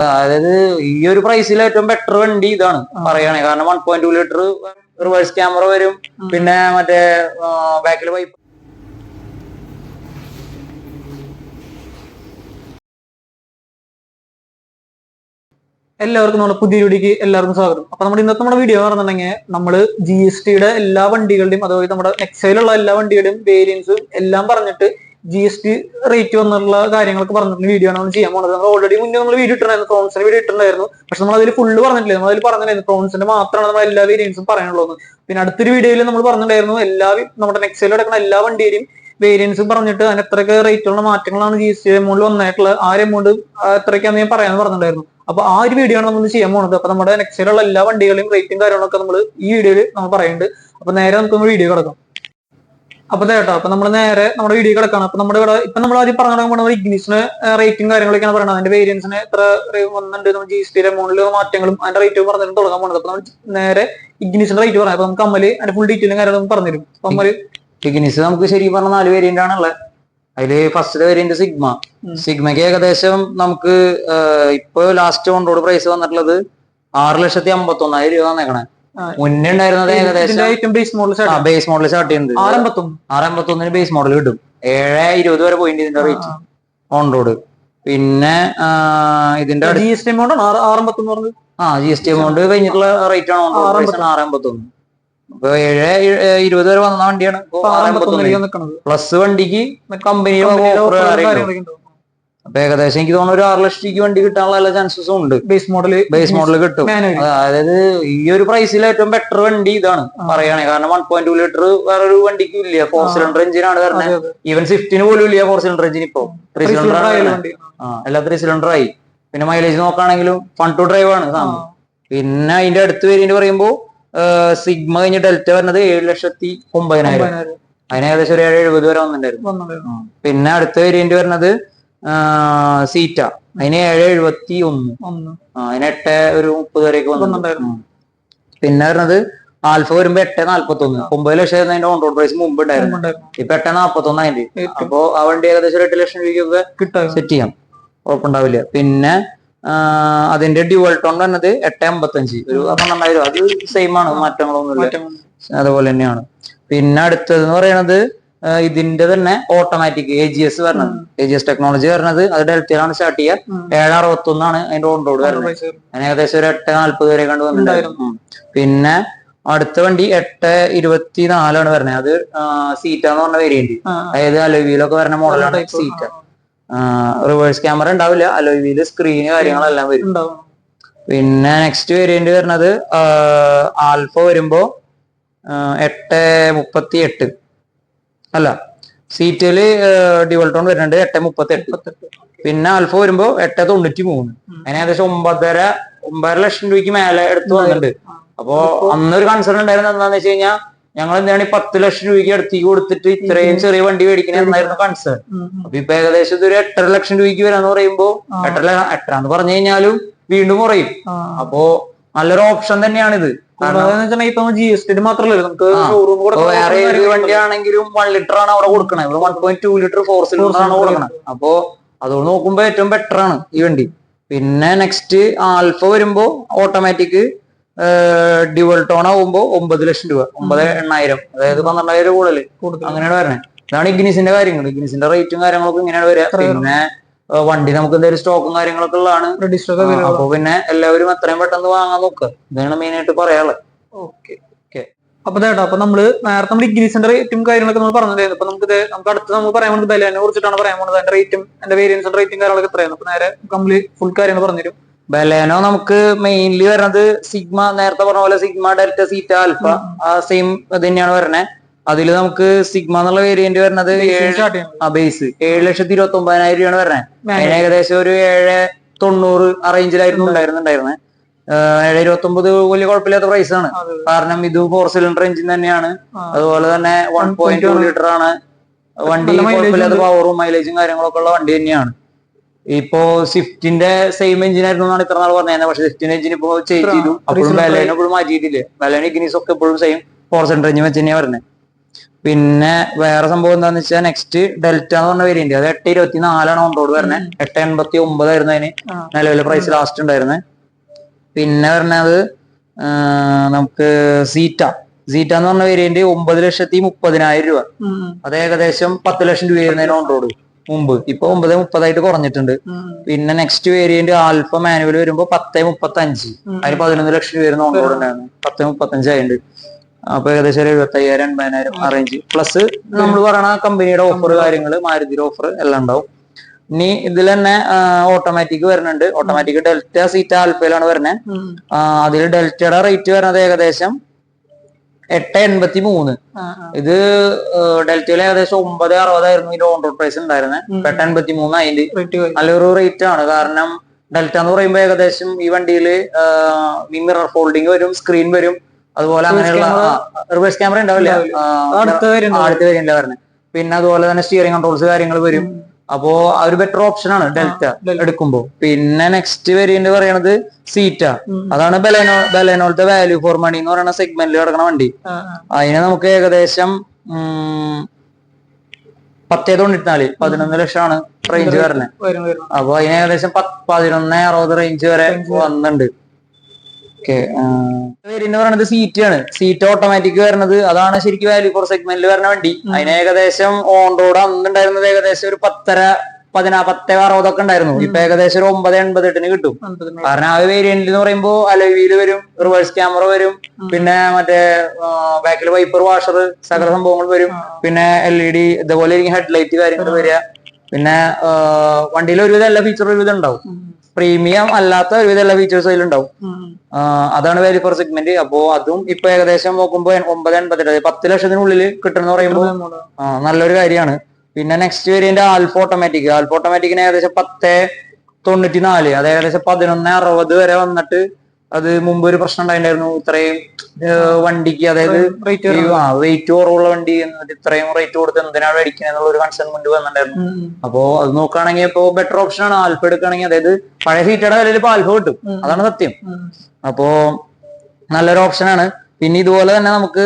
അതായത് ഈ ഒരു പ്രൈസിൽ ഏറ്റവും ബെറ്റർ വണ്ടി ഇതാണ് പറയണേ കാരണം one point two litre reverse camera വരും. പിന്നെ മറ്റേ ബാക്കിൽ പൈപ്പ് എല്ലാവർക്കും നമ്മുടെ പുതിയ വീഡിയോക്ക് എല്ലാവർക്കും സ്വാഗതം. അപ്പൊ നമ്മുടെ ഇന്നത്തെ നമ്മുടെ വീഡിയോ പറഞ്ഞിട്ടുണ്ടെങ്കിൽ നമ്മൾ ജി എസ് ടിയുടെ എല്ലാ വണ്ടികളുടെയും അതുപോലെ നമ്മുടെ നെക്സയിലുള്ള എല്ലാ വണ്ടികളുടെയും വേരിയൻസും എല്ലാം പറഞ്ഞിട്ട് ജി എസ് ടി റേറ്റ് വന്നുള്ള കാര്യങ്ങളൊക്കെ പറഞ്ഞിട്ടുള്ള വീഡിയോ ആണ് നമ്മൾ ചെയ്യാൻ പോകുന്നത് നമ്മൾ ഓൾറെഡി മുന്നേ നമ്മൾ വീഡിയോ ഇട്ടിട്ടുണ്ടായിരുന്നു. പ്രോൺസിന്റെ വീഡിയോ ഇട്ടിട്ടുണ്ടായിരുന്നു. പക്ഷെ നമ്മൾ അതിൽ ഫുള്ള് പറഞ്ഞിട്ടില്ല. നമ്മൾ അതിൽ പറഞ്ഞിട്ടുണ്ടായിരുന്നു. പ്രോൺസിന്റെ മാത്രമാണ് നമ്മൾ എല്ലാ വേരിയൻസും പറയാനുള്ളത് പിന്നെ അടുത്തൊരു വീഡിയോയിൽ നമ്മൾ പറഞ്ഞിട്ടുണ്ടായിരുന്നു. എല്ലാ നമ്മുടെ നെക്സൈൽ അടക്കുന്ന എല്ലാ വണ്ടിയുടെയും വേരിയൻസും പറഞ്ഞിട്ട് അതിന് എത്രയൊക്കെ റേറ്റുള്ള മാറ്റങ്ങളാണ് ജി എസ് ടി എമൗണ്ടിൽ വന്നിട്ടുള്ളത് ആ എമൗണ്ട് എത്രയ്ക്കാന്ന് ഞാൻ പറയാൻ പറഞ്ഞിട്ടുണ്ടായിരുന്നു. അപ്പൊ ആ ഒരു വീഡിയോ ആണ് നമ്മൾ ചെയ്യാൻ പോകുന്നത് അപ്പൊ നമ്മുടെ നെക്സൈലുള്ള എല്ലാ വണ്ടികളെയും റേറ്റും കാര്യങ്ങളൊക്കെ നമ്മൾ ഈ വീഡിയോയിൽ നമ്മൾ പറയുന്നുണ്ട്. അപ്പൊ നേരെ നമുക്ക് വീഡിയോ കിടക്കാം. അപ്പൊ ചേട്ടാ അപ്പൊ നമ്മൾ നേരെ നമ്മുടെ വീഡിയോ കിടക്കാണ്. അപ്പൊ നമ്മുടെ ഇവിടെ ഇപ്പൊ നമ്മൾ ആദ്യം പറഞ്ഞു തുടങ്ങുമ്പോൾ നമ്മുടെ ഇഗ്നിസിന് റേറ്റും കാര്യങ്ങളൊക്കെയാണ് പറയുന്നത്. അതിന്റെ വേരിയൻസിന് എത്ര വന്നിട്ടുണ്ട് നമ്മൾ ജി എസ് ടി എമൗണ്ടിൽ മാറ്റങ്ങളും അതിന്റെ റേറ്റ് പറഞ്ഞിട്ട് തുടങ്ങാൻ പോകുന്നത് അപ്പൊ നമ്മൾ നേരെ ഇഗ്നിസിന്റെ റേറ്റ് പറയാം. അപ്പൊ നമുക്ക് അമ്മൽ അതിന്റെ ഫുൾ ഡീറ്റെയിലും കാര്യങ്ങളും പറഞ്ഞുതരും. അപ്പൊ അമ്മൽ ഇഗ്നിസ് നമുക്ക് ശരിക്കും പറഞ്ഞ നാല് വേരിയന്റ് ആണുള്ളത്. അതിൽ ഫസ്റ്റ് വേരിയന്റ് സിഗ്മ. സിഗ്മയ്ക്ക് ഏകദേശം നമുക്ക് ഇപ്പൊ ലാസ്റ്റ് ഓൺ റോഡ് പ്രൈസ് വന്നിട്ടുള്ളത് ആറ് ലക്ഷത്തി അമ്പത്തി ഒന്നായിരം രൂപ തന്നേക്കണേ. ആ. മുന്നേ ഉണ്ടായിരുന്നത് ഏകദേശം base model base model start ചെയ്യുന്നത് ആറമ്പത്തൊന്ന്. ആറ് അമ്പത്തി ബേസ് മോഡൽ കിട്ടും. ഏഴ് ഇരുപത് വരെ പോയിന്റ് ഇതിന്റെ റേറ്റ് ഓൺ റോഡ് പിന്നെ ഇതിന്റെ ജി എസ് ടി എമൗണ്ട് ആറമ്പത്തൊന്ന് പറഞ്ഞത്? ആ ജി എസ് ടി എമൗണ്ട് കഴിഞ്ഞിട്ടുള്ള റേറ്റ് ആണ്. ആറമ്പത്തൊന്ന്. അപ്പൊ ഏഴ് ഇരുപത് വരെ വന്ന വണ്ടിയാണ്. പ്ലസ് വണ്ടിക്ക് കമ്പനിയുടെ ഓഫർ കാര്യങ്ങളൊക്കെ. അപ്പൊ ഏകദേശം എനിക്ക് തോന്നുന്നു ഒരു ആറ് ലക്ഷത്തിക്ക് വണ്ടി കിട്ടാനുള്ള എല്ലാ ചാൻസസും ഉണ്ട്. ബേസ് മോഡൽ ബേസ് മോഡൽ കിട്ടും. അതായത് ഈ ഒരു പ്രൈസിൽ ഏറ്റവും ബെറ്റർ വണ്ടി ഇതാണ് പറയുകയാണെങ്കിൽ. കാരണം വൺ പോയിന്റ് ടു ലിറ്റർ വേറൊരു വണ്ടിക്കും ഇല്ല. ഫോർ സിലിണ്ടർ എഞ്ചിനാണ് വരുന്നത്. ഈവൻ സ്വിഫ്റ്റിന് പോലും ഇല്ല ഫോർ സിലിണ്ടർ എഞ്ചിൻ ഇപ്പൊ. ത്രീ സിലിണ്ടർ എല്ലാ ത്രീ സിലിണ്ടർ ആയി. പിന്നെ മൈലേജ് നോക്കുകയാണെങ്കിലും ഫൺ ടു ഡ്രൈവ് ആണ്. സാധനം. പിന്നെ അതിന്റെ അടുത്ത് വേരിയന്റ് പറയുമ്പോൾ സിഗ്മ കഴിഞ്ഞ ഡെൽറ്റ വരുന്നത് ഏഴ് ലക്ഷത്തി ഒമ്പതിനായിരം. അതിന് ഏകദേശം ഒരു ഏഴ് എഴുപത് വരെ വന്നിട്ടുണ്ടായിരുന്നു. പിന്നെ അടുത്ത വേരിയന്റ് വരുന്നത് സീറ്റ. അതിന് ഏഴ് എഴുപത്തി ഒന്ന് അതിന് എട്ട് ഒരു മുപ്പത് വരെയൊക്കെ വന്നിട്ടുണ്ട് വന്നിട്ടുണ്ടായിരുന്നു. പിന്നെ വരുന്നത് ആൽഫ വരുമ്പോ എട്ട് നാല്പത്തി ഒന്ന് ഒമ്പത് ലക്ഷം അതിന്റെ ഓൺ റോഡ് പ്രൈസ് മുമ്പ് ഉണ്ടായിരുന്നു. ഇപ്പൊ എട്ട് നാല്പത്തി ഒന്ന് അതിന്റെ അപ്പോ ആ വണ്ടി ഏകദേശം ഒരു എട്ട് ലക്ഷം രൂപയ്ക്കൊക്കെ സെറ്റ് ചെയ്യാം. കുഴപ്പമുണ്ടാവില്ല പിന്നെ അതിന്റെ ഡ്യുവൽ ടോൺ വന്നത് എട്ട് അമ്പത്തഞ്ച് ഒരു പന്ത്രണ്ടായിരം അത് സെയിം ആണ്. മാറ്റങ്ങളൊന്നുമില്ല. മാറ്റം അതുപോലെ തന്നെയാണ്. പിന്നെ അടുത്തത് എന്ന് പറയുന്നത് ഇതിന്റെ തന്നെ ഓട്ടോമാറ്റിക് എ ജി എസ് വരണത്. എ ജി എസ് ടെക്നോളജി വരണത്. അത് ഡെൽറ്റയിലാണ് സ്റ്റാർട്ട് ചെയ്യുക. ഏഴ് അറുപത്തി ഒന്നാണ് അതിന്റെ ഓൺ റോഡ് വരുന്നത് അതിന് ഏകദേശം ഒരു എട്ട് നാല്പത് വരെ കണ്ട് വന്നിട്ടുണ്ടായിരുന്നു. പിന്നെ അടുത്ത വണ്ടി എട്ട് ഇരുപത്തി നാലാണ് വരുന്നത് അത് സീറ്റ എന്ന് പറഞ്ഞ വേരിയന്റ് അതായത് അലോവിയിലൊക്കെ വരുന്ന മോഡലാണ് സീറ്റ് റിവേഴ്സ് ക്യാമറ ഉണ്ടാവില്ല. വീൽ സ്ക്രീന് കാര്യങ്ങളെല്ലാം വരും. പിന്നെ നെക്സ്റ്റ് വേരിയന്റ് വരുന്നത് ആൽഫ വരുമ്പോ എട്ട് മുപ്പത്തി എട്ട് അല്ല സീറ്റിൽ ഡ്യുവൽ ടോൺ വരുന്നുണ്ട് എട്ട് മുപ്പത്തി എട്ട് പിന്നെ ആൽഫ വരുമ്പോ എട്ട് തൊണ്ണൂറ്റി മൂന്ന്. അതിന് ഏകദേശം ഒമ്പതര ഒമ്പതര ലക്ഷം രൂപയ്ക്ക് മേലെ എടുത്തു വന്നിട്ടുണ്ട്. അപ്പോ അന്നൊരു കൺസേൺ ഉണ്ടായിരുന്നത് എന്താന്ന് വെച്ച് കഴിഞ്ഞാൽ ഞങ്ങൾ എന്താണ് ഈ പത്ത് ലക്ഷം രൂപയ്ക്ക് അടുത്തേക്ക് കൊടുത്തിട്ട് ഇത്രയും ചെറിയ വണ്ടി മേടിക്കണ എന്നായിരുന്നു കൺസേൺ. അപ്പൊ ഇപ്പൊ ഏകദേശം ഇതൊരു എട്ടര ലക്ഷം രൂപയ്ക്ക് വരാന്ന് പറയുമ്പോ. എട്ടര ല- എട്ടര എന്ന് പറഞ്ഞു കഴിഞ്ഞാലും വീണ്ടും കുറയും. അപ്പോ നല്ലൊരു ഓപ്ഷൻ തന്നെയാണിത്. ഇത് ഇപ്പൊ ജി എസ് ടി മാത്രമല്ല നമുക്ക്. ഷോറൂം വേറെ ഏത് വണ്ടിയാണെങ്കിലും വൺ ലിറ്റർ ആണ് അവിടെ കൊടുക്കണേ. ഇവിടെ one point two litre four cylinder ആണ് കൊടുക്കണേ. അപ്പോ അതുകൊണ്ട് നോക്കുമ്പോ ഏറ്റവും ബെറ്റർ ആണ് ഈ വണ്ടി. പിന്നെ നെക്സ്റ്റ് ആൽഫ വരുമ്പോ ഓട്ടോമാറ്റിക് ഡ്യുവൽ ടോൺ ആവുമ്പോ ഒമ്പത് ലക്ഷം രൂപ. ഒമ്പത് എണ്ണായിരം. അതായത് പന്ത്രണ്ടായിരം കൂടുതൽ അങ്ങനെയാണ് വരണേ. ഇതാണ് ഇഗ്നിസിന്റെ കാര്യങ്ങൾ ഇഗ്നിസിന്റെ റേറ്റും കാര്യങ്ങളൊക്കെ ഇങ്ങനെയാണ് വരിക പിന്നെ വണ്ടി നമുക്ക് എന്തെങ്കിലും സ്റ്റോക്കും കാര്യങ്ങളൊക്കെ ഉള്ളതാണ്. അപ്പൊ പിന്നെ എല്ലാവരും എത്രയും പെട്ടെന്ന് വാങ്ങാൻ നോക്ക്. ഇതാണ് മെയിൻ ആയിട്ട് പറയാനുള്ളത്. ഓക്കെ ഓക്കെ അപ്പൊ ചേട്ടാ അപ്പൊ നമ്മൾ നേരത്തെ നമ്മൾ ഇഗ്നീസിന്റെ റേറ്റും കാര്യങ്ങളൊക്കെ നമ്മൾ പറഞ്ഞിട്ടുണ്ടായിരുന്നു. അപ്പൊ നമുക്ക് നമുക്ക് അടുത്ത് നമ്മൾ പറയാൻ പോകുന്നത് ബലേനെ കുറിച്ചിട്ടാണ് പറയാൻ പോകുന്നത്. അതിന്റെ റേറ്റും അതിന്റെ വേരിയൻസിന്റെ റേറ്റും കാര്യങ്ങളൊക്കെ എത്രയാണ് അപ്പൊ നേരെ കംപ്ലീറ്റ് ഫുൾ കാര്യങ്ങൾ പറഞ്ഞുതരും ബലേനോ നമുക്ക് മെയിൻലി വരുന്നത് സിഗ്മ നേരത്തെ പറഞ്ഞ പോലെ സിഗ്മ ഡെൽറ്റ സീറ്റ ആൽഫ ആ സെയിം ഇത് തന്നെയാണ് വരണേ അതിൽ നമുക്ക് സിഗ്മ എന്നുള്ള വേരിയന്റ് വരുന്നത് ഏഴ് ആ ബേസ് ഏഴ് ലക്ഷത്തി ഇരുപത്തി ഒമ്പതിനായിരം രൂപയാണ് വരുന്നത്. അതിന് ഏകദേശം ഒരു ഏഴ് തൊണ്ണൂറ് ആ റേഞ്ചിലായിരുന്നു ഉണ്ടായിരുന്നുണ്ടായിരുന്നത് ഏഴ് ഇരുപത്തി ഒമ്പത് വലിയ കുഴപ്പമില്ലാത്ത പ്രൈസ് ആണ്. കാരണം ഇത് ഫോർ സിലിണ്ടർ എഞ്ചിൻ തന്നെയാണ്. അതുപോലെ തന്നെ വൺ പോയിന്റ് ടു 1.2 ലിറ്റർ ആണ്. വണ്ടി കുഴപ്പമില്ലാത്ത പവറും മൈലേജും കാര്യങ്ങളൊക്കെ ഉള്ള വണ്ടി തന്നെയാണ്. ഇപ്പോ സ്വിഫ്റ്റിന്റെ സെയിം എഞ്ചിൻ ആയിരുന്നു എന്നാണ് ഇത്ര നാൾ പറഞ്ഞത് പക്ഷെ സ്വിഫ്റ്റിന്റെ എഞ്ചിൻ ഇപ്പോ ചേഞ്ച് ചെയ്തു. അപ്പോഴും ബലേനോ ഇപ്പോഴും മാറ്റിയിട്ടില്ല. ബലേനോ ഇഗ്നീസ് ഒക്കെ ഇപ്പോഴും സെയിം ഫോർ സിലിണ്ടർ എഞ്ചിൻ വെച്ച് തന്നെയാണ് വരുന്നത് പിന്നെ വേറെ സംഭവം എന്താന്ന് വെച്ചാൽ നെക്സ്റ്റ് ഡെൽറ്റ എന്ന് പറഞ്ഞ വേരിയന്റ് അത് എട്ട് ഇരുപത്തി നാലാണ് ഓൺ റോഡ് വരുന്നത് എട്ട് എൺപത്തി ഒമ്പതായിരുന്നു അതിന്. നിലവിലെ പ്രൈസ് ലാസ്റ്റ് ഉണ്ടായിരുന്നത് പിന്നെ പറഞ്ഞത് നമുക്ക് സീറ്റ സീറ്റ എന്ന് പറഞ്ഞ വേരിയന്റ് ഒമ്പത് ലക്ഷത്തി മുപ്പതിനായിരം രൂപ. അത് ഏകദേശം പത്ത് ലക്ഷം രൂപ ആയിരുന്നതിന് ഓൺ റോഡ് മുമ്പ്. ഇപ്പൊ ഒമ്പത് മുപ്പതായിട്ട് കുറഞ്ഞിട്ടുണ്ട്. പിന്നെ നെക്സ്റ്റ് വേരിയന്റ് ആൽഫ മാനുവൽ വരുമ്പോ പത്ത് മുപ്പത്തി അഞ്ച് അതിന് പതിനൊന്ന് ലക്ഷം രൂപ വരുന്ന ഓൺ റോഡ് ഉണ്ടായിരുന്നു പത്ത് മുപ്പത്തി ആയിട്ടുണ്ട്. അപ്പൊ ഏകദേശം ഒരു എഴുപത്തി അയ്യായിരം എൺപതിനായിരം ആ റേഞ്ച് പ്ലസ് നമ്മൾ പറയണ കമ്പനിയുടെ ഓഫർ കാര്യങ്ങൾ മാരുതിയുടെ ഓഫർ എല്ലാം ഉണ്ടാവും. ഇനി ഇതിൽ തന്നെ ഓട്ടോമാറ്റിക് വരുന്നുണ്ട്. ഓട്ടോമാറ്റിക് ഡെൽറ്റ സീറ്റ ആൽഫയിലാണ് വരുന്നത്. അതിൽ ഡെൽറ്റയുടെ റേറ്റ് വരുന്നത് ഏകദേശം എട്ട് എൺപത്തി മൂന്ന്. ഇത് ഡെൽറ്റയിൽ ഏകദേശം ഒമ്പത് അറുപതായിരുന്നു ഇതിന്റെ ഓൺ റോഡ് പ്രൈസ് ഉണ്ടായിരുന്നത്. എട്ട് എൺപത്തി മൂന്ന് അതിന്റെ നല്ലൊരു റേറ്റ് ആണ്. കാരണം ഡെൽറ്റ എന്ന് പറയുമ്പോൾ ഏകദേശം ഈ വണ്ടിയിൽ മിറർ ഫോൾഡിങ് വരും സ്ക്രീൻ വരും അതുപോലെ അങ്ങനെയുള്ള റിവേഴ്സ് ക്യാമറ ഉണ്ടാവില്ല? അടുത്ത വേരിയന്റ് പറഞ്ഞത് പിന്നെ അതുപോലെ തന്നെ സ്റ്റിയറിംഗ് കൺട്രോൾസ് കാര്യങ്ങൾ വരും. അപ്പോ ആ ഒരു ബെറ്റർ ഓപ്ഷൻ ആണ് ഡെൽറ്റ എടുക്കുമ്പോൾ. എടുക്കുമ്പോ പിന്നെ നെക്സ്റ്റ് വേരിയന്റ് പറയണത് സീറ്റ അതാണ് ബലേനോ ബലേനോളത്തെ വാല്യൂ ഫോർ മണി എന്ന് പറയുന്ന സെഗ്മെന്റിൽ കിടക്കുന്ന വണ്ടി. അതിന് നമുക്ക് ഏകദേശം പത്തേ തൊണ്ണൂറ്റിനാല് പതിനൊന്ന് ലക്ഷമാണ് റേഞ്ച് വരുന്നത് വരും വരും അപ്പൊ അതിന് ഏകദേശം പതിനൊന്ന് അറുപത് റേഞ്ച് വരെ. വന്നിട്ടുണ്ട്. പറയുന്നത് സീറ്റ് ആണ്. സീറ്റ് ഓട്ടോമാറ്റിക് വരുന്നത് അതാണ് ശരിക്കും വാല്യൂ ഫോർ സെഗ്മെന്റിൽ വരുന്ന വണ്ടി. അതിന് ഏകദേശം ഓൺ റോഡ് അന്നുണ്ടായിരുന്നത് ഏകദേശം ഒരു പത്തര പതിനാ പത്തേ അറുപതൊക്കെ ഉണ്ടായിരുന്നു. ഇപ്പൊ ഏകദേശം ഒരു ഒമ്പത് എൺപത് എട്ടിന് കിട്ടും. കാരണം ആ വേരിയന്റ് എന്ന് പറയുമ്പോ അലവിയിൽ വരും റിവേഴ്സ് ക്യാമറ വരും പിന്നെ മറ്റേ ബാക്കിൽ വൈപ്പർ വാഷർ സകല സംഭവങ്ങൾ വരും. പിന്നെ എൽ ഇ ഡി ഇതുപോലെ ഹെഡ്ലൈറ്റ് കാര്യങ്ങൾ വരിക. പിന്നെ വണ്ടിയിൽ ഒരുവിധം എല്ലാ ഫീച്ചറും ഒരുവിധം ഉണ്ടാവും. പ്രീമിയം അല്ലാത്ത ഒരുവിധ എല്ലാ ഫീച്ചേഴ്സ് അതിലുണ്ടാവും അതാണ് വാല്യൂ ഫോർ സെഗ്മെന്റ് അപ്പോ അതും ഇപ്പൊ ഏകദേശം നോക്കുമ്പോൾ ഒമ്പത് എൺപത്തെട്ട് പത്ത് ലക്ഷത്തിനുള്ളിൽ കിട്ടുന്ന പറയുമ്പോൾ നല്ലൊരു കാര്യമാണ്. പിന്നെ next variant Alpha automatic Alpha ഓട്ടോമാറ്റിക്കിന് ഏകദേശം പത്ത് തൊണ്ണൂറ്റി നാല് അത് ഏകദേശം പതിനൊന്ന് അറുപത് വരെ വന്നിട്ട് അത് മുമ്പ് ഒരു പ്രശ്നം ഉണ്ടായിട്ടുണ്ടായിരുന്നു ഇത്രയും വണ്ടിക്ക് അതായത് വെയിറ്റ് കുറവുള്ള വണ്ടി ഇത്രയും റേറ്റ് കൊടുത്ത് എന്തിനാണ് മേടിക്കുന്നത് എന്നുള്ള ഒരു കൺസേൺ മുൻപ് വന്നിട്ടുണ്ടായിരുന്നു. അപ്പോ അത് നോക്കുകയാണെങ്കിൽ ഇപ്പോ ബെറ്റർ ഓപ്ഷൻ ആണ്. ആൽഫ എടുക്കുകയാണെങ്കിൽ അതായത് പഴയ സീറ്റയുടെ വിലയിൽ ഇപ്പൊ ആൽഫ കിട്ടും. അതാണ് സത്യം. അപ്പോ നല്ലൊരു ഓപ്ഷനാണ് പിന്നെ ഇതുപോലെ തന്നെ നമുക്ക്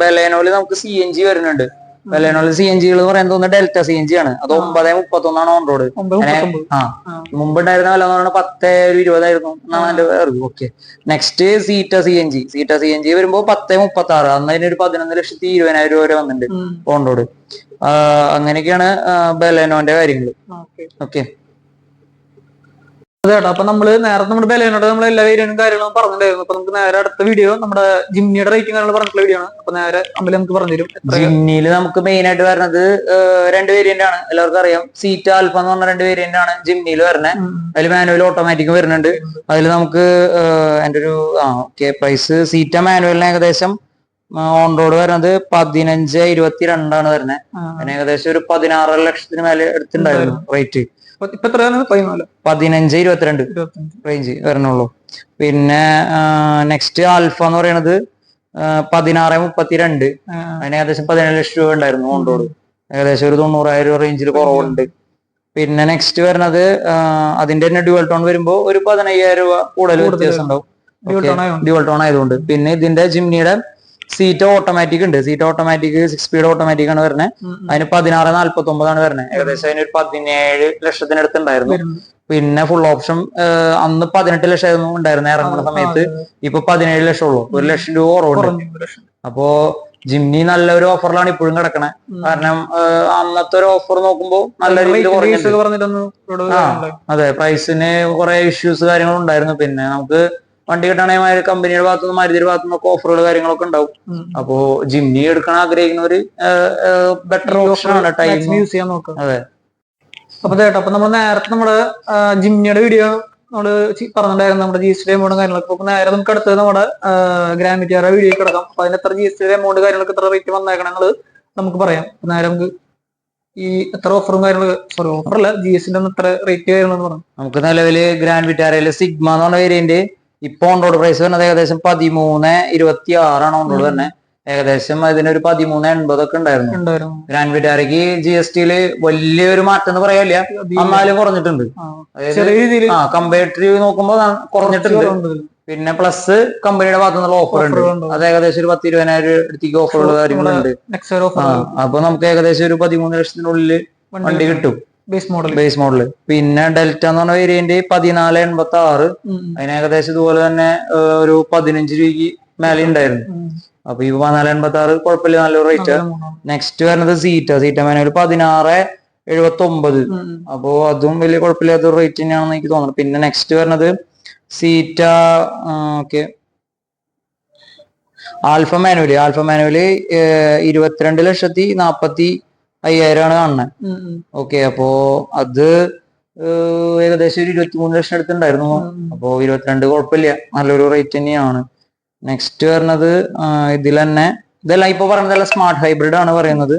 ബലേനോൽ നമുക്ക് സി എൻ ജി വരുന്നുണ്ട്. ബലേനോൽ സി എൻ ജികൾ എന്ന് പറയുന്നത് തോന്നുന്നത് ഡെൽറ്റ സി എൻ ജി ആണ്. അത് ഒമ്പത് മുപ്പത്തി ഒന്നാണ് ഓൺ റോഡ് ആ. മുമ്പ് ഉണ്ടായിരുന്ന വില എന്ന് പറയുന്നത് പത്ത് ഒരു ഇരുപതായിരുന്നു എന്നാണ് എന്റെ അറിവ്. Okay next Zeta C N G Zeta C N G വരുമ്പോ പത്ത് മുപ്പത്തി ആറ് അന്ന് അതിന് ഒരു പതിനൊന്ന് ലക്ഷത്തി ഇരുപതിനായിരം രൂപ വരെ വന്നിട്ടുണ്ട് ഓൺ റോഡ് അങ്ങനെയൊക്കെയാണ് ബലേനോന്റെ കാര്യങ്ങൾ ഓക്കെ അതെട്ടോ അപ്പൊ നമ്മൾ നേരത്തെ നമ്മുടെ ബലേനോട് നമ്മൾ എല്ലാ വേരിയനും കാര്യങ്ങളും പറഞ്ഞിട്ടുണ്ടായിരുന്നു. അപ്പൊ നമുക്ക് നേരെ അടുത്ത വീഡിയോ നമ്മുടെ ജിമ്മിയുടെ റേറ്റിംഗ് കാര്യങ്ങൾ പറഞ്ഞിട്ടുള്ള വീഡിയോ ആണ്. അപ്പൊ നേരെ അമ്പലം നമുക്ക് പറഞ്ഞുതരും. ജിമ്മിയിൽ നമുക്ക് മെയിൻ ആയിട്ട് വരുന്നത് രണ്ട് വേരിയന്റ് ആണ്. എല്ലാവർക്കും അറിയാം. സീറ്റ് ആൽഫ എന്ന് പറഞ്ഞ രണ്ട് വേരിയന്റ് ആണ് ജിമ്മിയിൽ വരുന്നത്. അതിൽ മാനുവൽ ഓട്ടോമാറ്റിക് വരുന്നുണ്ട്. അതിൽ നമുക്ക് എന്റെ എന്റെ ഒരു ആ ഓക്കെ പ്രൈസ് സീറ്റ മാനുവലിന് ഏകദേശം ഓൺ റോഡ് വരുന്നത് പതിനഞ്ച് ഇരുപത്തി രണ്ടാണ് വരുന്നത്. അതിന് ഏകദേശം ഒരു പതിനാറ് ലക്ഷത്തിന് മേലെ എടുത്തിട്ടുണ്ടായിരുന്നു റേറ്റ് ഇപ്പൊ എത്രയാണ് പതിനാല്. പതിനഞ്ച് ഇരുപത്തിരണ്ട് റേഞ്ച് വരണുള്ളൂ. പിന്നെ നെക്സ്റ്റ് ആൽഫ എന്ന് പറയുന്നത് പതിനാറ് മുപ്പത്തിരണ്ട്. അതിന് ഏകദേശം പതിനേഴ് ലക്ഷം രൂപ ഉണ്ടായിരുന്നു കൊണ്ടോട് ഏകദേശം ഒരു തൊണ്ണൂറായിരം രൂപ റേഞ്ചിൽ കുറവുണ്ട്. പിന്നെ നെക്സ്റ്റ് വരുന്നത് അതിന്റെ തന്നെ ഡ്യുവൽ ടോൺ വരുമ്പോൾ ഒരു പതിനയ്യായിരം രൂപ കൂടുതൽ വ്യത്യാസം ഉണ്ടാവും. ഡ്യുവൽ ടോൺ ആയതുകൊണ്ട്. പിന്നെ ഇതിന്റെ ജിംനിയുടെ സീറ്റ് ഓട്ടോമാറ്റിക് ഉണ്ട്. Zeta automatic six speed automatic ആണ് വരുന്നത്. അതിന് പതിനാറ് നാല്പത്തി ഒമ്പതാണ് വരുന്നത് ഏകദേശം അതിന് ഒരു പതിനേഴ് ലക്ഷത്തിനടുത്ത് ഉണ്ടായിരുന്നു പിന്നെ ഫുൾ ഓപ്ഷൻ അന്ന് പതിനെട്ട് ലക്ഷമായിരുന്നു ഉണ്ടായിരുന്നു ഇറങ്ങുന്ന സമയത്ത്. ഇപ്പൊ പതിനേഴ് ലക്ഷം ഉള്ളൂ. ഒരു ലക്ഷം രൂപ കുറവുണ്ട്. ലക്ഷം. അപ്പോ ജിംനി നല്ലൊരു ഓഫറിലാണ് ഇപ്പോഴും കിടക്കണേ. കാരണം അന്നത്തെ ഒരു ഓഫർ നോക്കുമ്പോൾ നല്ല രീതിയിൽ. അതെ. പ്രൈസിന് കുറെ ഇഷ്യൂസ് കാര്യങ്ങളും ഉണ്ടായിരുന്നു. പിന്നെ നമുക്ക് വണ്ടി കിട്ടണമെങ്കിൽ കമ്പനിയുടെ ഭാഗത്തുനിന്ന് മാരുതിയുടെ ഭാഗത്തുനിന്നൊക്കെ ഓഫറുകൾ കാര്യങ്ങളൊക്കെ ഉണ്ടാവും. അപ്പോ ജിംനി എടുക്കാൻ ആഗ്രഹിക്കുന്നവര് ബെറ്റർ ഓപ്ഷൻ ആണ് ടൈം യൂസ് ചെയ്യാൻ നോക്കുക അതെ. അപ്പൊ കേട്ടോ അപ്പൊ നമ്മൾ നേരത്തെ നമ്മുടെ ജിംനിയുടെ വീഡിയോ നമ്മൾ പറഞ്ഞിട്ടുണ്ടായിരുന്നു നമ്മുടെ ജി എസ് ടി എമൗണ്ടും കാര്യങ്ങളൊക്കെ. അപ്പൊ നേരെ നമുക്ക് അടുത്തത് നമ്മുടെ ഗ്രാമിറ്റിയുടെ വീഡിയോ കിടക്കാം. അപ്പൊ അതിന് എത്ര ജി എസ് ടി എമൗണ്ട് കാര്യങ്ങളൊക്കെ എത്ര റേറ്റ് വന്നേക്കണങ്ങൾ നമുക്ക് പറയാം. നേരെ നമുക്ക് ഈ എത്ര ഓഫറും കാര്യങ്ങളും സോറി ഓഫർ അല്ല ജി എസ് ടി എത്ര റേറ്റ് കാര്യങ്ങളെന്ന് പറഞ്ഞു നമുക്ക് നിലവിൽ ഗ്രാൻഡ് വിറ്റാരയിലെ സിഗ്മ എന്ന് പറഞ്ഞ വേരിയന്റ് ഇപ്പൊ ഓൺ റോഡ് പ്രൈസ് വരുന്നത് ഏകദേശം പതിമൂന്ന് ഇരുപത്തി ആറാണ് ഓൺ റോഡ് തന്നെ ഏകദേശം അതിനൊരു പതിമൂന്ന് എൺപതൊക്കെ ഉണ്ടായിരുന്നു. ഉണ്ടായിരുന്നു. ഗ്രാൻഡ് വിറ്റാരയ്ക്ക് ജി എസ് ടിയിൽ വലിയൊരു മാറ്റം എന്ന് പറയാനില്ല. അധികം- എന്നാലും കുറഞ്ഞിട്ടുണ്ട്. ആ. അതായത് ചെറിയ രീതിയിൽ ആ കമ്പയർ നോക്കുമ്പോൾ കുറഞ്ഞിട്ടുണ്ട്. പിന്നെ പ്ലസ് കമ്പനിയുടെ ഭാഗത്തു നിന്നുള്ള ഓഫർ ഉണ്ട്. അത് ഏകദേശം ഒരു പത്ത് ഇരുപതിനായിരം അടുത്തേക്ക് ഓഫറുള്ള കാര്യങ്ങളുണ്ട്. അപ്പൊ നമുക്ക് ഏകദേശം ഒരു പതിമൂന്ന് ലക്ഷത്തിനുള്ളിൽ വണ്ടി കിട്ടും. ബേസ് മോഡൽ ബേസ് മോഡൽ പിന്നെ ഡെൽറ്റ എന്ന് പറഞ്ഞ വേരിയന്റ് പതിനാല് എൺപത്തി ആറ് അതിന് ഏകദേശം ഇതുപോലെ തന്നെ ഒരു പതിനഞ്ച് രൂപയ്ക്ക് മേലെ ഉണ്ടായിരുന്നു. അപ്പൊ ഈ പതിനാല് എൺപത്തി ആറ് കുഴപ്പമില്ല നല്ലൊരു റേറ്റ് നെക്സ്റ്റ് വരുന്നത് സീറ്റ സീറ്റ മാനുവൽ പതിനാറ് എഴുപത്തി ഒമ്പത് അപ്പോ അതും വലിയ കുഴപ്പമില്ലാത്ത ഒരു റേറ്റ് തന്നെയാണെന്ന് എനിക്ക് തോന്നുന്നത് പിന്നെ നെക്സ്റ്റ് വരുന്നത് Zeta okay Alpha manual Alpha manual ഇരുപത്തിരണ്ട് ലക്ഷത്തി നാപ്പത്തി അയ്യായിരമാണ് കാണുന്നത് ഓക്കെ അപ്പോ അത് ഏകദേശം ഒരു ഇരുപത്തിമൂന്ന് ലക്ഷം അടുത്തുണ്ടായിരുന്നു അപ്പോ ഇരുപത്തിരണ്ട് കുഴപ്പമില്ല. നല്ലൊരു റേറ്റ് തന്നെയാണ്. നെക്സ്റ്റ് വരുന്നത് ഇതിൽ തന്നെ ഇതെല്ലാം ഇപ്പൊ പറഞ്ഞതെല്ലാം സ്മാർട്ട് ഹൈബ്രിഡ് ആണ് പറയുന്നത്.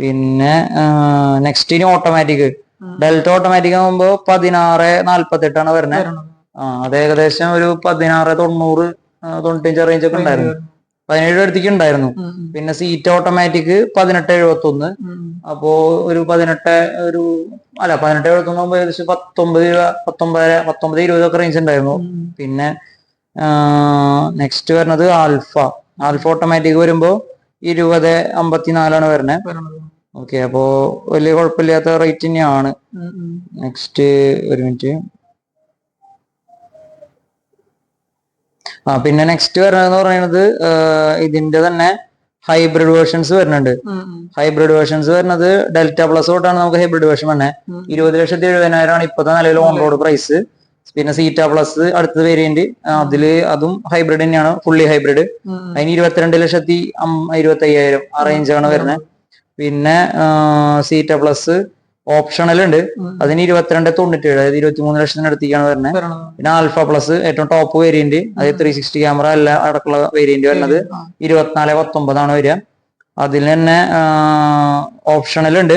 പിന്നെ നെക്സ്റ്റ് ഇനി ഓട്ടോമാറ്റിക് ഡെൽറ്റ ഓട്ടോമാറ്റിക് ആകുമ്പോ പതിനാറ് നാല്പത്തെട്ടാണ് വരുന്നത്. ആ അത് ഏകദേശം ഒരു പതിനാറ് തൊണ്ണൂറ് തൊണ്ണൂറ്റഞ്ച് റേഞ്ച് ഒക്കെ ഉണ്ടായിരുന്നു. പതിനേഴ് അടുത്തേക്ക് ഉണ്ടായിരുന്നു. പിന്നെ സീറ്റ് ഓട്ടോമാറ്റിക് പതിനെട്ട് എഴുപത്തി ഒന്ന് അപ്പോ ഒരു പതിനെട്ട് ഒരു അല്ല പതിനെട്ട് എഴുപത്തി ഒന്ന് ഏകദേശം പത്തൊമ്പത് രൂപ പത്തൊമ്പത് പത്തൊമ്പത് ഇരുപതൊക്കെ റേഞ്ച് ഉണ്ടായിരുന്നു. പിന്നെ നെക്സ്റ്റ് വരുന്നത് ആൽഫ. ആൽഫ ഓട്ടോമാറ്റിക് വരുമ്പോ ഇരുപത് അമ്പത്തിനാലാണ് വരുന്നത്. ഓക്കെ അപ്പോ വലിയ കുഴപ്പമില്ലാത്ത റേറ്റ് തന്നെയാണ്. നെക്സ്റ്റ് ഒരു മിനിറ്റ് ആ പിന്നെ നെക്സ്റ്റ് വരുന്നതെന്ന് പറയുന്നത് ഇതിന്റെ തന്നെ ഹൈബ്രിഡ് വേർഷൻസ് വരുന്നുണ്ട്. ഹൈബ്രിഡ് വേർഷൻസ് വരുന്നത് ഡെൽറ്റ പ്ലസ് തൊട്ടാണ് നമുക്ക് ഹൈബ്രിഡ് വേർഷൻ വന്നെ ഇരുപത് ലക്ഷത്തി എഴുപതിനായിരം ആണ് ഇപ്പോഴത്തെ നിലവിൽ ഓൺ റോഡ് പ്രൈസ് പിന്നെ സീറ്റ പ്ലസ് അടുത്ത വേരിയന്റ് അതിൽ അതും ഹൈബ്രിഡ് തന്നെയാണ് ഫുള്ളി ഹൈബ്രിഡ് അതിന് ഇരുപത്തിരണ്ട് ലക്ഷത്തി ഇരുപത്തി അയ്യായിരം ആ റേഞ്ചാണ് വരുന്നത് പിന്നെ സീറ്റ പ്ലസ് ഓപ്ഷണൽ ഉണ്ട് അതിന് ഇരുപത്തിരണ്ട് തൊണ്ണൂറ്റി ഏഴ് അതായത് ഇരുപത്തി മൂന്ന് ലക്ഷത്തിന് അടുത്തേക്കാണ് വരുന്നത്. പിന്നെ ആൽഫ പ്ലസ് ഏറ്റവും ടോപ്പ് വേരിയന്റ് അതായത് ത്രീ സിക്സ്റ്റി ക്യാമറ എല്ലാം അടക്കമുള്ള വേരിയന്റ് വരുന്നത്. ഇരുപത്തിനാല് പത്തൊമ്പതാണ് വരിക. അതിൽ തന്നെ ഓപ്ഷണൽ ഉണ്ട്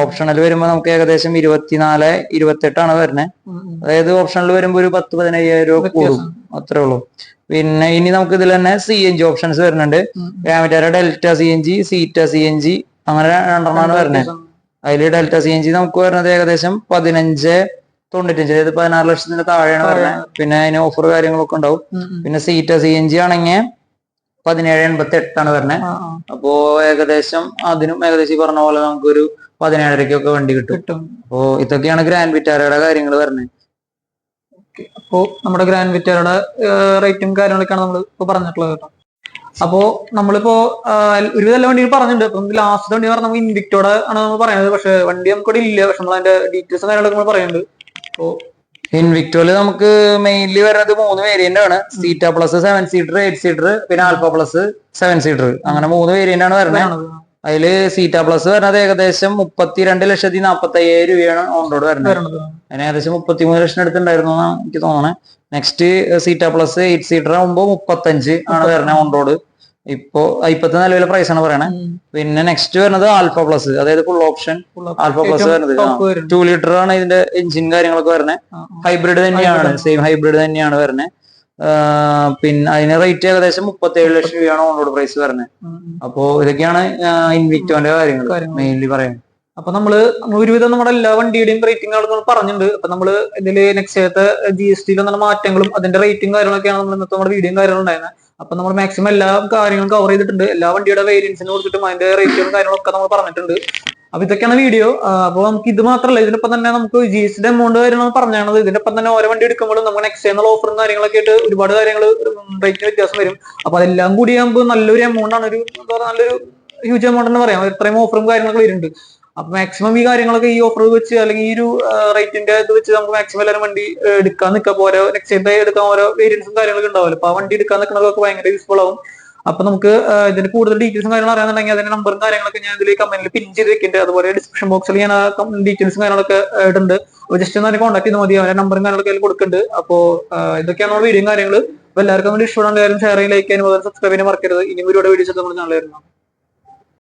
ഓപ്ഷണൽ വരുമ്പോൾ നമുക്ക് ഏകദേശം ഇരുപത്തിനാല് ഇരുപത്തെട്ടാണ് വരുന്നത്. അതായത് ഓപ്ഷണൽ വരുമ്പോൾ ഒരു പത്ത് പതിനയ്യായിരം രൂപ കൂടും. അത്രേ ഉള്ളൂ. പിന്നെ ഇനി നമുക്ക് ഇതിൽ തന്നെ സി എൻ ജി ഓപ്ഷൻസ് വരുന്നുണ്ട്. Delta C N G Zeta C N G അങ്ങനെ രണ്ടെണ്ണമാണ് വരുന്നത്. അതിൽ ഡെൽറ്റ സി എൻ ജി നമുക്ക് വരുന്നത് ഏകദേശം പതിനഞ്ച് തൊണ്ണൂറ്റഞ്ച് അതായത് പതിനാറ് ലക്ഷത്തിന്റെ താഴെയാണ് വരുന്നത് പിന്നെ അതിന് ഓഫർ കാര്യങ്ങളൊക്കെ ഉണ്ടാവും. പിന്നെ സീറ്റ സി എൻ ജി ആണെങ്കിൽ പതിനേഴ് എൺപത്തി എട്ടാണ് വരുന്നത് അപ്പോ ഏകദേശം അതിനും ഏകദേശം ഈ പറഞ്ഞ പോലെ നമുക്കൊരു പതിനേഴരക്കൊക്കെ വണ്ടി കിട്ടും. കിട്ടും. അപ്പോ ഇതൊക്കെയാണ് ഗ്രാൻഡ് വിറ്റാരയുടെ കാര്യങ്ങൾ വരുന്നത് അപ്പോ നമ്മുടെ ഗ്രാൻഡ് വിറ്റാരയുടെ റേറ്റും കാര്യങ്ങളൊക്കെയാണ് നമ്മൾ ഇപ്പൊ പറഞ്ഞിട്ടുള്ളത് കേട്ടോ. അപ്പോ നമ്മളിപ്പോ ഒരുവിധം വണ്ടി എല്ലാ പറഞ്ഞിട്ടുണ്ട്. ലാസ്റ്റ് വണ്ടി പറഞ്ഞാൽ നമുക്ക് ഇൻവിക്ടോടെ ആണ് നമ്മൾ പറയുന്നത് പക്ഷെ വണ്ടി നമുക്ക് ഇവിടെ ഇല്ല പക്ഷെ നമ്മൾ അതിന്റെ ഡീറ്റെയിൽസും കാര്യങ്ങളൊക്കെ നമ്മൾ പറയുന്നുണ്ട് അപ്പോ ഇൻവിക്ടോയിൽ നമുക്ക് മെയിൻലി വരുന്നത് മൂന്ന് വേരിയന്റ് ആണ്. Zeta plus seven seater eight seater പിന്നെ ആൽഫ പ്ലസ് സെവൻ സീറ്റർ അങ്ങനെ മൂന്ന് വേരിയന്റ് ആണ് വരുന്നത്. അതിൽ സീറ്റ പ്ലസ് വരുന്നത് ഏകദേശം മുപ്പത്തിരണ്ട് ലക്ഷത്തി നാപ്പത്തി അയ്യായിരം രൂപയാണ് ഓൺ റോഡ് വരുന്നത്. അതിന് ഏകദേശം മുപ്പത്തിമൂന്ന് ലക്ഷം അടുത്തുണ്ടായിരുന്നു എന്നാണ് എനിക്ക് തോന്നണേ. Next Zeta plus eight seater ആകുമ്പോൾ മുപ്പത്തഞ്ച് ആണ്? വരുന്നത് ഓൺറോഡ് ഇപ്പോ ഇപ്പത്തെ നിലവിലെ പ്രൈസ് ആണ് പറയണേ. പിന്നെ നെക്സ്റ്റ് വരുന്നത് ആൽഫ പ്ലസ് അതായത് ഫുൾ ഓപ്ഷൻ ആൽഫ പ്ലസ് വരുന്നത്. ടു ലിറ്റർ ആണ് ഇതിന്റെ എഞ്ചിൻ കാര്യങ്ങളൊക്കെ വരുന്നത്. ഹൈബ്രിഡ് തന്നെയാണ്. സെയിം ഹൈബ്രിഡ് തന്നെയാണ് വരുന്നത്. പിന്നെ അതിന് റേറ്റ് ഏകദേശം മുപ്പത്തേഴ് ലക്ഷം രൂപയാണ് ഓൺറോഡ് പ്രൈസ് വരുന്നത്. അപ്പോ ഇതൊക്കെയാണ് ഇൻവിക്ടോന്റെ കാര്യങ്ങൾ. മെയിൻലി പറയുന്നത്. അപ്പൊ നമ്മൾ ഒരുവിധം നമ്മുടെ എല്ലാ വണ്ടിയുടെയും റേറ്റിംഗ് നമ്മൾ പറഞ്ഞിട്ടുണ്ട്. അപ്പൊ നമ്മൾ ഇതിൽ നെക്സ്റ്റ് ജി എസ് ടിയിൽ വന്ന മാറ്റങ്ങളും അതിന്റെ റേറ്റിംഗ് കാര്യങ്ങളൊക്കെയാണ് നമ്മൾ ഇന്നത്തെ നമ്മുടെ വീഡിയോയും കാര്യങ്ങളും ഉണ്ടായിരുന്നത്. അപ്പൊ നമ്മൾ മാക്സിമം എല്ലാ കാര്യങ്ങളും കവർ ചെയ്തിട്ടുണ്ട്. എല്ലാ വണ്ടിയുടെ വേരിയൻസിന് കൊടുത്തിട്ടും അതിന്റെ റേറ്റിംഗ് കാര്യങ്ങളൊക്കെ നമ്മൾ പറഞ്ഞിട്ടുണ്ട്. അപ്പൊ ഇതൊക്കെയാണ് വീഡിയോ അപ്പൊ നമുക്ക് ഇത് മാത്രമല്ല ഇതിനൊപ്പം തന്നെ നമുക്ക് ജി എസ് ടി എമൗണ്ട് കാര്യങ്ങൾ പറഞ്ഞാണത്. ഇതിനൊപ്പം തന്നെ ഓരോ വണ്ടി എടുക്കുമ്പോഴും നമുക്ക് നെക്സ്റ്റ് എന്നുള്ള ഓഫറും കാര്യങ്ങളൊക്കെ ആയിട്ട് ഒരുപാട് കാര്യങ്ങൾ റേറ്റിന് വ്യത്യാസം വരും. അപ്പൊ അതെല്ലാം കൂടി ആകുമ്പോൾ നല്ലൊരു എമൗണ്ട് ആണ് ഒരു നല്ലൊരു ഹ്യൂജ് എമൗണ്ട് എന്ന് പറയാം. ഇത്രയും ഓഫറും കാര്യങ്ങളൊക്കെ വരുന്നുണ്ട്. അപ്പൊ മാക്സിമം ഈ കാര്യങ്ങളൊക്കെ ഈ ഓഫർ വെച്ച് അല്ലെങ്കിൽ ഈ ഒരു റേറ്റിന്റെ ഇത് വെച്ച് നമുക്ക് മാക്സിമം എല്ലാവരും വണ്ടി എടുക്കാൻ നിൽക്കാം ഓരോ നെക്സ്റ്റ് എടുക്കാൻ ഓരോ വേരിയൻസും കാര്യങ്ങളൊക്കെ ഉണ്ടാവുമല്ലോ. അപ്പൊ ആ വണ്ടി എടുക്കാൻ നിൽക്കുന്നതൊക്കെ ഭയങ്കര യൂസ്ഫുൾ ആവും. അപ്പൊ നമുക്ക് ഇതിന് കൂടുതൽ ഡീറ്റെയിൽസും കാര്യങ്ങളും അറിയാന്നുണ്ടെങ്കിൽ അതിന്റെ നമ്പറും കാര്യങ്ങളൊക്കെ ഞാൻ ഇതിൽ കമന്റിൽ പിൻ ചെയ്ത് വെക്കുന്നുണ്ട് അതുപോലെ ഡിസ്ക്രിപ്ഷൻ ബോക്സിൽ ഞാൻ ആ ഡീറ്റെയിൽസും കാര്യങ്ങളൊക്കെ ഇടുന്നുണ്ട്. അപ്പൊ ജസ്റ്റ് ഒന്ന് കോൺടാക്ട് ചെയ്താൽ മതി. അവരുടെ നമ്പറും കാര്യങ്ങളൊക്കെ അതിൽ കൊടുക്കുന്നുണ്ട്. അപ്പോ ഇതൊക്കെയാണ് നമ്മുടെ വീഡിയോയും കാര്യങ്ങൾ അപ്പൊ എല്ലാവർക്കും വേണ്ടി ഷെയർ ചെയ്യാൻ ലൈക്ക് ചെയ്യാനും സബ്സ്ക്രൈബ് ചെയ്യാൻ മറക്കരുത്. ഇനി ഒരുപാട് വീഡിയോസ് നമ്മൾ വരുന്നു